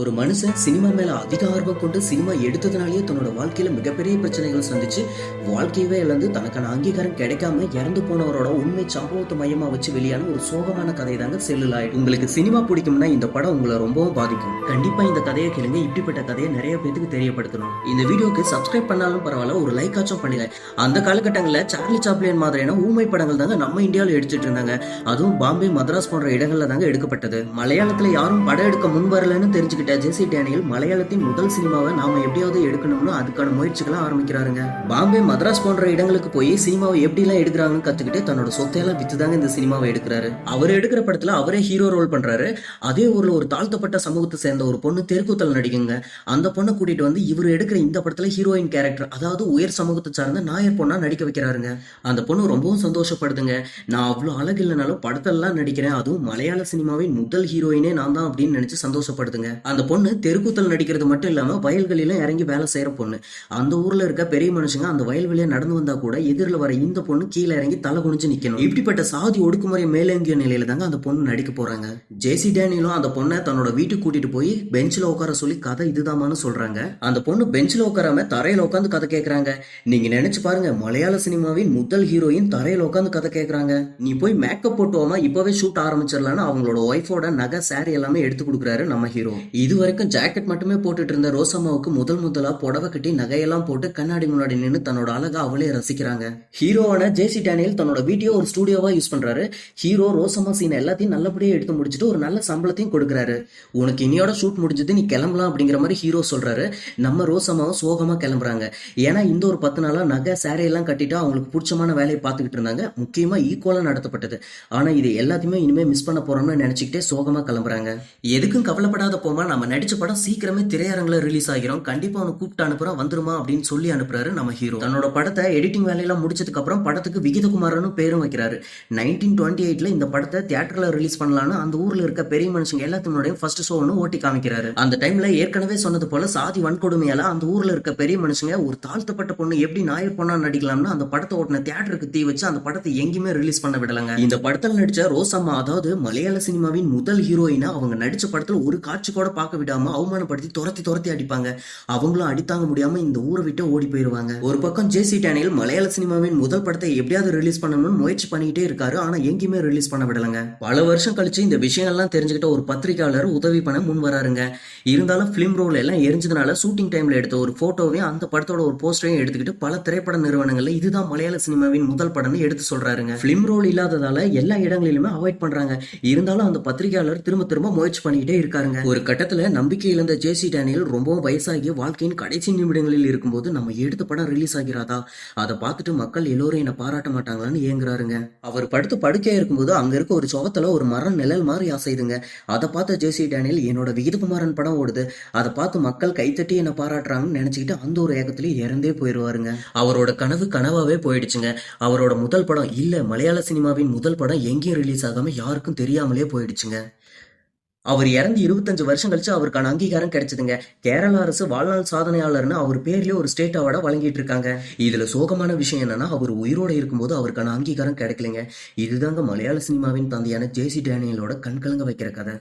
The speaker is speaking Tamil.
ஒரு மனுஷன் சினிமா மேல அதிக ஆர்வம் கொண்டு சினிமா எடுத்ததுனாலேயே தன்னோட வாழ்க்கையில மிகப்பெரிய பிரச்சனைகளை சந்திச்சு வாழ்க்கையவே இழந்து தனக்கான அங்கீகாரம் கிடைக்காம இறந்து போனவரோட உண்மை சம்பவத்தை மையமா வச்சு வெளியான ஒரு சோகமான கதை தாங்க செல்லுலாய்டு உங்களுக்கு சினிமா பிடிக்கும்னா இந்த படம் உங்களை ரொம்பவும் பாதிக்கும். கண்டிப்பா இந்த கதையை கேளுங்க. இப்படிப்பட்ட கதையை நிறைய பேருக்கு தெரியப்படுத்தணும். இந்த வீடியோக்கு சப்ஸ்கிரைப் பண்ணாலும் பரவாயில்ல ஒரு லைக் ஆச்சும் பண்ணுங்க அந்த காலகட்டங்களில் சார்லி சாப்ளியன் மாதிரியான ஊமை படங்கள் தாங்க நம்ம இந்தியாவில் எடுத்துட்டு இருந்தாங்க. அதுவும் பாம்பே மദ്രാஸ் போன்ற இடங்கள்ல தாங்க எடுக்கப்பட்டது. மலையாளத்துல யாரும் படம் எடுக்க முன் வரலன்னு நடிச்சுக்கிட்ட ஜெசி டேனியல் மலையாளத்தின் முதல் சினிமாவை நாம எப்படியாவது எடுக்கணும்னு அதுக்கான முயற்சிகளை ஆரம்பிக்கிறாருங்க. பாம்பே மதராஸ் போன்ற இடங்களுக்கு போய் சினிமாவை எப்படிலாம் எடுக்கிறாங்கன்னு கத்துக்கிட்டு தன்னோட சொத்தையெல்லாம் வித்து தாங்க இந்த சினிமாவை எடுக்கிறாரு. அவர் எடுக்கிற படத்துல அவரே ஹீரோ ரோல் பண்றாரு. அதே ஊர்ல ஒரு தாழ்த்தப்பட்ட சமூகத்தை சேர்ந்த ஒரு பொண்ணு தெருக்கூத்தல் நடிக்குங்க. அந்த பொண்ணை கூட்டிட்டு வந்து இவர் எடுக்கிற இந்த படத்துல ஹீரோயின் கேரக்டர் அதாவது உயர் சமூகத்தை சார்ந்த நாயர் பொண்ணா நடிக்க வைக்கிறாருங்க. அந்த பொண்ணு ரொம்பவும் சந்தோஷப்படுதுங்க. நான் அவ்வளோ அழகு இல்லைனாலும் படத்தெல்லாம் நடிக்கிறேன். அதுவும் மலையாள சினிமாவின் முதல் ஹீரோயினே நான் தான் அப்படின்னு நினைச்சு சந்தோஷப்படுதுங்க. அந்த பொண்ணு தெருக்கூத்தல் நடிக்கிறது மட்டும் இல்லாமல் வயல்களிலும் இறங்கி வேலை செய்கிற பொண்ணு. அந்த ஊரில் இருக்க பெரிய மனுஷங்க அந்த வயல்வெளியை நடந்து வந்தால் கூட எதிரில் வர இந்த பொண்ணு கீழே இறங்கி தலை குனிஞ்சு நிற்கணும் இப்படிப்பட்ட சாதி ஒடுக்குமுறை மேலேங்கிய நிலையில தாங்க அந்த பொண்ணு நடிக்க போகிறாங்க ஜேசி டேனியலும் அந்த பொண்ணை தன்னோட வீட்டுக்கு கூட்டிட்டு போய் பெஞ்சில் உட்கார சொல்லி கதை இதுதாமான்னு சொல்கிறாங்க அந்த பொண்ணு பெஞ்சில் உட்காராம தரையில் உட்காந்து கதை கேட்குறாங்க நீங்கள் நினச்சி பாருங்க மலையாள சினிமாவின் முதல் ஹீரோயின் தரையில் உட்காந்து கதை கேட்குறாங்க நீ போய் மேக்கப் போட்டுவோமா இப்போவே ஷூட் ஆரம்பிச்சிடலான்னு அவங்களோட ஒய்ஃபோட நகை சாரி எல்லாமே எடுத்து கொடுக்குறாரு நம்ம ஹீரோ. இது வரைக்கும் ஜாக்கெட் மட்டுமே போட்டுட்டு இருந்த ரோசம்மாவுக்கு முதல் முதலா புடவை கட்டி நகையெல்லாம் போட்டு கண்ணாடி முன்னாடி நின்று தன்னோட அழகா அவளே ரசிக்கிறாங்க. ஹீரோவான ஜேசி டேனியல் தன்னோட வீட்டையோ ஒரு ஸ்டூடியோவா யூஸ் பண்றாரு. ஹீரோ ரோசம்மா சீன் எல்லாத்தையும் நல்லபடியா எடுத்து முடிச்சுட்டு ஒரு நல்ல சம்பளத்தையும் கொடுக்குறாரு. உனக்கு இனியோட ஷூட் முடிஞ்சது நீ கிளம்பலாம் அப்படிங்கிற மாதிரி ஹீரோ சொல்றாரு. நம்ம ரோசம்மாவும் சோகமா கிளம்புறாங்க. ஏன்னா இந்த ஒரு பத்து நாளா நகை சேரையெல்லாம் கட்டிட்டு அவங்களுக்கு பிடிச்சமான வேலையை பார்த்துக்கிட்டு இருந்தாங்க. முக்கியமா ஈக்குவலா நடத்தப்பட்டது. ஆனா இது எல்லாத்தையுமே இனிமே மிஸ் பண்ண போறோம்னு நினைச்சுக்கிட்டே சோகமா கிளம்புறாங்க. எதுக்கும் கவலைப்படாத போமா நம்ம நடிச்ச படம் சீக்கிரமே திரையரங்குல ரிலீஸ் ஆகிரும். கண்டிப்பா அவனை கூப்பிட்டு அனுப்புறோம் வந்துருமா அப்படின்னு சொல்லி அனுப்புறாரு நம்ம ஹீரோ தன்னோட படத்தை எடிட்டிங் வேலையெல்லாம் முடிச்சதுக்கு அப்புறம் படத்துக்கு விகிதகுமாரனு பேரும் வைக்கிறாரு. நைன்டீன் டுவெண்ட்டி எயிட்ல இந்த படத்தை தியேட்டர்ல ரிலீஸ் பண்ணலாம்னு அந்த ஊர்ல இருக்க பெரிய மனுஷங்க எல்லாத்தினுடைய ஃபர்ஸ்ட் ஷோன்னு ஓட்டி காமிக்கிறாரு. அந்த டைம்ல ஏற்கனவே சொன்னது போல சாதி வன்கொடுமையால அந்த ஊர்ல இருக்க பெரிய மனுஷங்க ஒரு தாழ்த்தப்பட்ட பொண்ணு எப்படி நாயர் பொண்ணா நடிக்கலாம்னு அந்த படத்தை ஓட்டின தியேட்டருக்கு தீ வச்சு அந்த படத்தை எங்கேயுமே ரிலீஸ் பண்ண விடலங்க. இந்த படத்தில் நடிச்ச ரோசம்மா அதாவது மலையாள சினிமாவின் முதல் ஹீரோயினா அவங்க நடிச்ச படத்துல ஒரு காட்சி கூட பார்க்க விடாம அவமானப்படுத்தி துரத்தி துரத்தி அடிப்பாங்க. அவங்களும் அடித்தாங்க முடியாம இந்த ஊரை விட்டு ஓடி போயிருவாங்க. ஒரு பக்கம் ஜேசி டேனியல் மலையாள சினிமாவின் முதல் படத்தை எப்படியாவது ரிலீஸ் பண்ணணும்னு முயற்சி பண்ணிக்கிட்டே இருக்காரு. ஆனா எங்கேயுமே ரிலீஸ் பண்ண விடலங்க. பல வருஷம் கழிச்சு இந்த விஷயங்கள்லாம் தெரிஞ்சுக்கிட்ட ஒரு பத்திரிகையாளர் உதவி பண்ண முன் வராருங்க. இருந்தாலும் பிலிம் ரோல் எல்லாம் எரிஞ்சதுனால ஷூட்டிங் டைம்ல எடுத்த ஒரு போட்டோவையும் அந்த படத்தோட ஒரு போஸ்டரையும் எடுத்துக்கிட்டு பல திரைப்பட நிறுவனங்கள்ல இதுதான் மலையாள சினிமாவின் முதல் படம்னு எடுத்து சொல்றாருங்க. பிலிம் ரோல் இல்லாததால எல்லா இடங்களிலுமே அவாய்ட் பண்றாங்க. இருந்தாலும் அந்த பத்திரிகையாளர் திரும்ப திரும்ப முயற்சி பண்ணிக்கிட்டே இருக்காருங்க. ஒரு கட்டத்தில் நம்பிக்கை இழந்த ஜேசி டேனியல் ரொம்பவும் வயசாகி வாழ்க்கையின் கடைசி நிமிடங்களில் இருக்கும்போது நம்ம எடுத்த படம் ரிலீஸ் ஆகிறாதா அதை பார்த்துட்டு மக்கள் எல்லோரும் என்னை பாராட்ட மாட்டாங்களான்னு ஏங்குறாருங்க. அவர் படுத்து படுக்கையா இருக்கும்போது அங்க இருக்க ஒரு சுவத்துல ஒரு மரம் நிழல் மாதிரி அசைதுங்க அதை பார்த்த ஜேசி டேனியல் என்னோட விகிதகுமாரன் படம் ஓடுது. அதை பார்த்து மக்கள் கைத்தட்டி என்னை பாராட்டுறாங்கன்னு நினைச்சுக்கிட்டு அந்த ஒரு ஏகத்திலேயே இறந்தே போயிடுவாருங்க அவரோட கனவு கனவாவே போயிடுச்சுங்க. அவரோட முதல் படம் இல்ல மலையாள சினிமாவின் முதல் படம் எங்கேயும் ரிலீஸ் ஆகாம யாருக்கும் தெரியாமலே போயிடுச்சுங்க. அவர் இறந்து இருபத்தஞ்சு வருஷம் கழிச்சு அவருக்கான அங்கீகாரம் கிடைச்சதுங்க. கேரள அரசு வாழ்நாள் சாதனையாளர்னு அவர் பேர்லயே ஒரு ஸ்டேட் அவார்டா வழங்கிட்டு இருக்காங்க. இதுல சோகமான விஷயம் என்னன்னா அவர் உயிரோட இருக்கும்போது அவருக்கான அங்கீகாரம் கிடைக்கலங்க. இதுதாங்க மலையாள சினிமாவின் தந்தையான ஜேசி டேனியலோட கண்கலங்க வைக்கிற கதை.